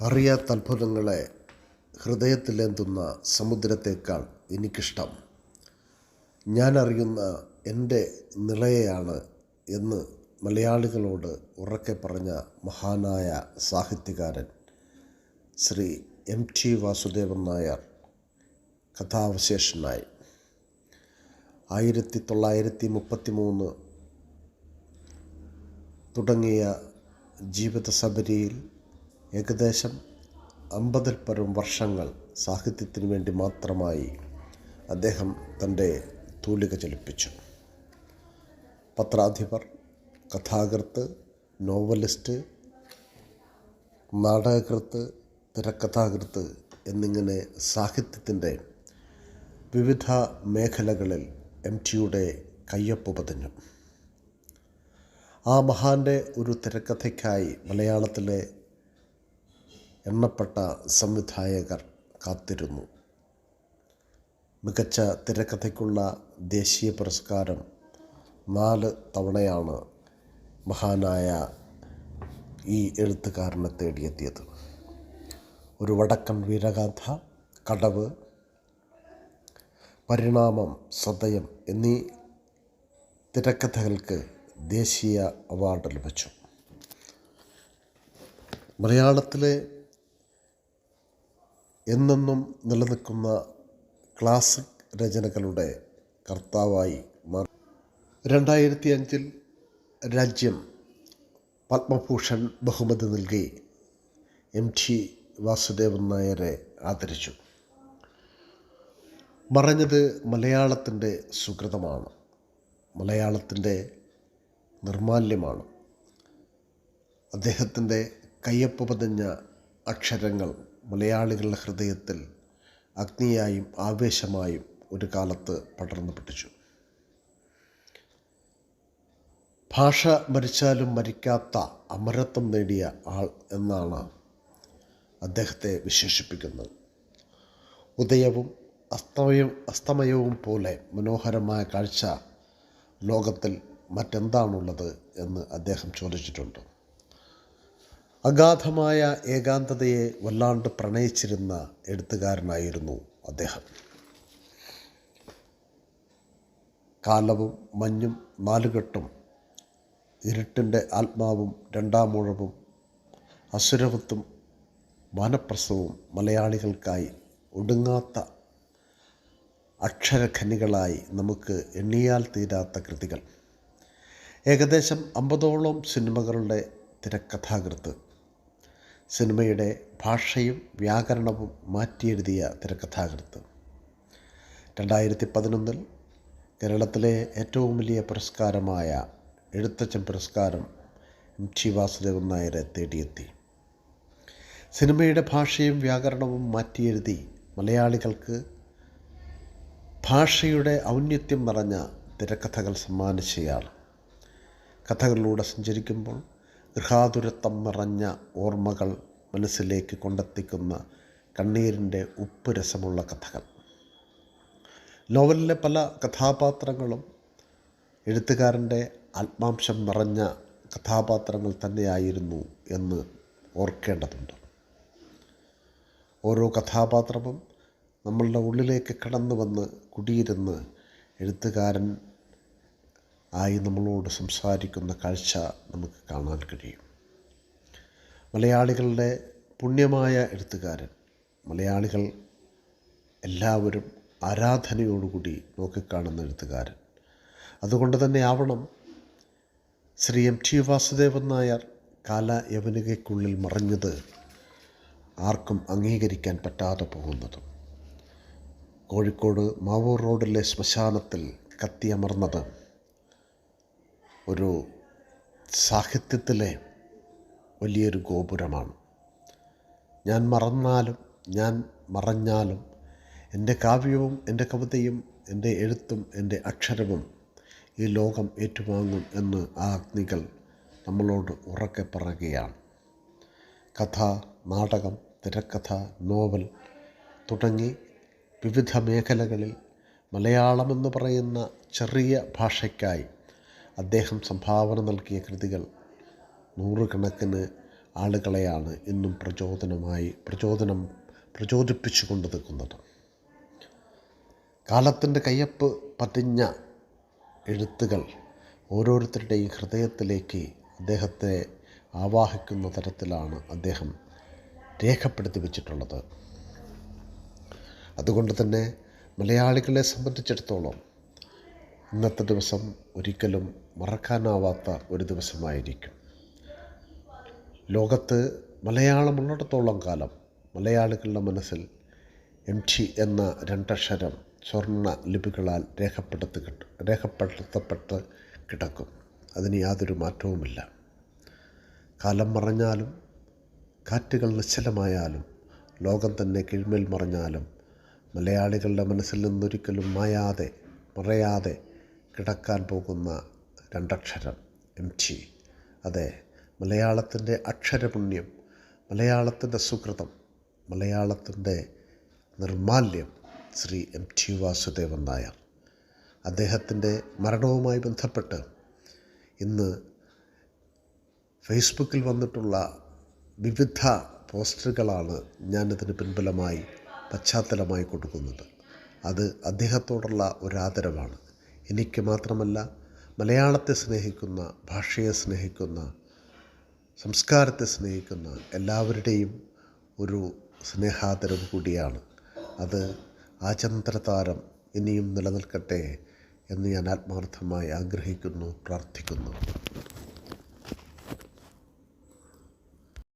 അറിയാത്ത അത്ഭുതങ്ങളെ ഹൃദയത്തിലേന്തുന്ന സമുദ്രത്തേക്കാൾ എനിക്കിഷ്ടം. ഞാൻ അറിയുന്ന എന്റെ നിളയെയാണ് എന്ന് മലയാളികളോട് ഉറക്കെ പറഞ്ഞ മഹാനായ സാഹിത്യകാരൻ ശ്രീ എം ടി വാസുദേവൻ നായർ കഥാവശേഷനായി. ആയിരത്തി തൊള്ളായിരത്തി മുപ്പത്തി മൂന്ന് തുടങ്ങിയ ജീവിത സബരിയിൽ ഏകദേശം അമ്പതിൽ പരം വർഷങ്ങൾ സാഹിത്യത്തിന് വേണ്ടി മാത്രമായി അദ്ദേഹം തന്റെ തൂലിക ചലിപ്പിച്ചു. പത്രാധിപർ കഥാകൃത്ത് നോവലിസ്റ്റ് നാടകകൃത്ത് തിരക്കഥാകൃത്ത് എന്നിങ്ങനെ സാഹിത്യത്തിന്റെ വിവിധ മേഖലകളിൽ എം ടിയുടെ കയ്യൊപ്പ് പതിഞ്ഞു. ആ മഹാന്റെ ഒരു തിരക്കഥയ്ക്കായി മലയാളത്തിലെ എണ്ണപ്പെട്ട സംവിധായകർ കാത്തിരുന്നു. മികച്ച തിരക്കഥയ്ക്കുള്ള ദേശീയ പുരസ്കാരം നാല് തവണയാണ് മഹാനായ ഈ എഴുത്തുകാരനെ തേടിയെത്തിയത്. ഒരു വടക്കൻ വീരഗാഥ കടവ് പരിണാമം സദയം എന്നീ തിരക്കഥകൾക്ക് ദേശീയ അവാർഡ് ലഭിച്ചു. മലയാളത്തിലെ എന്നെന്നും നിലനിൽക്കുന്ന ക്ലാസിക് രചനകളുടെ കർത്താവായി മാറി. രണ്ടായിരത്തി അഞ്ചിൽ രാജ്യം പത്മഭൂഷൺ ബഹുമതി നൽകി എം ടി വാസുദേവൻ നായരെ ആദരിച്ചു. മറഞ്ഞത് മലയാളത്തിന്റെ സുഹൃതമാണ് മലയാളത്തിന്റെ നിർമാല്യമാണ്. അദ്ദേഹത്തിന്റെ കയ്യൊപ്പ് പതിഞ്ഞ അക്ഷരങ്ങൾ മലയാളികളുടെ ഹൃദയത്തിൽ അഗ്നിയായും ആവേശമായും ഒരു കാലത്ത് പടർന്നു പിടിച്ചു. ഭാഷ മരിച്ചാലും മരിക്കാത്ത അമരത്വം നേടിയ ആൾ എന്നാണ് അദ്ദേഹത്തെ വിശേഷിപ്പിക്കുന്നത്. ഉദയവും അസ്തമയവും അസ്തമയവും പോലെ മനോഹരമായ കാഴ്ച ലോകത്തിൽ മറ്റെന്താണുള്ളത് എന്ന് അദ്ദേഹം ചോദിച്ചിട്ടുണ്ട്. അഗാധമായ ഏകാന്തതയെ വല്ലാണ്ട് പ്രണയിച്ചിരുന്ന എഴുത്തുകാരനായിരുന്നു അദ്ദേഹം. കാലവും മഞ്ഞും നാലുകെട്ടും ഇരുട്ടിന്റെ ആത്മാവും രണ്ടാമൂഴവും അസുരവത്തും മാനപ്രസവും മലയാളികൾക്കായി ഒടുങ്ങാത്ത അക്ഷരഖനികളായി നമുക്ക് എണ്ണിയാൽ തീരാത്ത കൃതികൾ. ഏകദേശം അമ്പതോളം സിനിമകളുടെ തിരക്കഥാകൃത്ത്. സിനിമയുടെ ഭാഷയും വ്യാകരണവും മാറ്റിയെഴുതിയ തിരക്കഥാകൃത്ത്. രണ്ടായിരത്തി പതിനൊന്നിൽ കേരളത്തിലെ ഏറ്റവും വലിയ പുരസ്കാരമായ എഴുത്തച്ഛൻ പുരസ്കാരം എം ടി വാസുദേവൻ നായരെ തേടിയെത്തി. സിനിമയുടെ ഭാഷയും വ്യാകരണവും മാറ്റിയെഴുതി മലയാളികൾക്ക് ഭാഷയുടെ ഔന്നത്യം നിറഞ്ഞ തിരക്കഥകൾ സമ്മാനിച്ചയാൾ. കഥകളിലൂടെ സഞ്ചരിക്കുമ്പോൾ ഗൃഹാതുരത്വം നിറഞ്ഞ ഓർമ്മകൾ മനസ്സിലേക്ക് കൊണ്ടെത്തിക്കുന്ന കണ്ണീരിന്റെ ഉപ്പ് രസമുള്ള കഥകൾ. നോവലിലെ പല കഥാപാത്രങ്ങളും എഴുത്തുകാരന്റെ ആത്മാംശം നിറഞ്ഞ കഥാപാത്രങ്ങൾ തന്നെയായിരുന്നു എന്ന് ഓർക്കേണ്ടതുണ്ട്. ഓരോ കഥാപാത്രവും നമ്മളുടെ ഉള്ളിലേക്ക് കടന്നു വന്ന് കുടിയിരുന്ന് എഴുത്തുകാരൻ ആയി നമ്മളോട് സംസാരിക്കുന്ന കാഴ്ച നമുക്ക് കാണാൻ കഴിയും. മലയാളികളുടെ പുണ്യമായ എഴുത്തുകാരൻ മലയാളികൾ എല്ലാവരും ആരാധനയോടുകൂടി നോക്കിക്കാണുന്ന എഴുത്തുകാരൻ. അതുകൊണ്ട് തന്നെ ആവണം ശ്രീ എം ടി വാസുദേവൻ നായർ കാല യവനികയ്ക്കുള്ളിൽ മറഞ്ഞത് ആർക്കും അംഗീകരിക്കാൻ പറ്റാതെ പോകുന്നതും. കോഴിക്കോട് മാവൂർ റോഡിലെ ശ്മശാനത്തിൽ കത്തിയമർന്നത് ഒരു സാഹിത്യത്തിലെ വലിയൊരു ഗോപുരമാണ്. ഞാൻ മറന്നാലും ഞാൻ മറഞ്ഞാലും എന്റെ കാവ്യവും എന്റെ കവിതയും എന്റെ എഴുത്തും എന്റെ അക്ഷരവും ഈ ലോകം ഏറ്റുവാങ്ങും എന്ന് ആ അഗ്നികൾ നമ്മളോട് ഉറക്കെ പറയുകയാണ്. കഥ നാടകം തിരക്കഥ നോവൽ തുടങ്ങി വിവിധ മേഖലകളിൽ മലയാളമെന്ന് പറയുന്ന ചെറിയ ഭാഷയ്ക്കായി അദ്ദേഹം സംഭാവന നൽകിയ കൃതികൾ നൂറുകണക്കിന് ആളുകളെയാണ് ഇന്നും പ്രചോദനമായി പ്രചോദനം പ്രചോദിപ്പിച്ചു കൊണ്ട് നിൽക്കുന്നത്. കാലത്തിന്റെ കയ്യപ്പ് പതിഞ്ഞ എഴുത്തുകൾ ഓരോരുത്തരുടെയും ഹൃദയത്തിലേക്ക് അദ്ദേഹത്തെ ആവാഹിക്കുന്ന തരത്തിലാണ് അദ്ദേഹം രേഖപ്പെടുത്തി വച്ചിട്ടുള്ളത്. അതുകൊണ്ട് തന്നെ മലയാളികളെ സംബന്ധിച്ചിടത്തോളം ഇന്നത്തെ ദിവസം ഒരിക്കലും മറക്കാനാവാത്ത ഒരു ദിവസമായിരിക്കും. ലോകത്ത് മലയാളമുള്ളിടത്തോളം കാലം മലയാളികളുടെ മനസ്സിൽ എം ടി എന്ന രണ്ടക്ഷരം സ്വർണ ലിപികളാൽ രേഖപ്പെടുത്തി രേഖപ്പെടുത്തപ്പെട്ട് കിടക്കും. അതിന് യാതൊരു മാറ്റവുമില്ല. കാലം മറഞ്ഞാലും കാറ്റുകൾ നിശ്ചലമായാലും ലോകം തന്നെ കീഴ്മേൽ മറഞ്ഞാലും മലയാളികളുടെ മനസ്സിൽ നിന്നൊരിക്കലും മായാതെ മറയാതെ കിടക്കാൻ പോകുന്ന രണ്ടക്ഷരം എം ടി. അതെ മലയാളത്തിന്റെ അക്ഷരപുണ്യം മലയാളത്തിന്റെ സുഹൃതം മലയാളത്തിന്റെ നിർമാല്യം ശ്രീ എം ടി വാസുദേവൻ നായർ. അദ്ദേഹത്തിന്റെ മരണവുമായി ബന്ധപ്പെട്ട് ഇന്ന് ഫേസ്ബുക്കിൽ വന്നിട്ടുള്ള വിവിധ പോസ്റ്ററുകളാണ് ഞാനിതിന് പിൻബലമായി പശ്ചാത്തലമായി കൊടുക്കുന്നത്. അത് അദ്ദേഹത്തോടുള്ള ഒരാദരവാണ്. എനിക്ക് മാത്രമല്ല മലയാളത്തെ സ്നേഹിക്കുന്ന ഭാഷയെ സ്നേഹിക്കുന്ന സംസ്കാരത്തെ സ്നേഹിക്കുന്ന എല്ലാവരുടെയും ഒരു സ്നേഹാദരവ് കൂടിയാണ്. അത് ആ ചന്ദ്രതാരം ഇനിയും നിലനിൽക്കട്ടെ എന്ന് ഞാൻ ആത്മാർത്ഥമായി ആഗ്രഹിക്കുന്നു പ്രാർത്ഥിക്കുന്നു.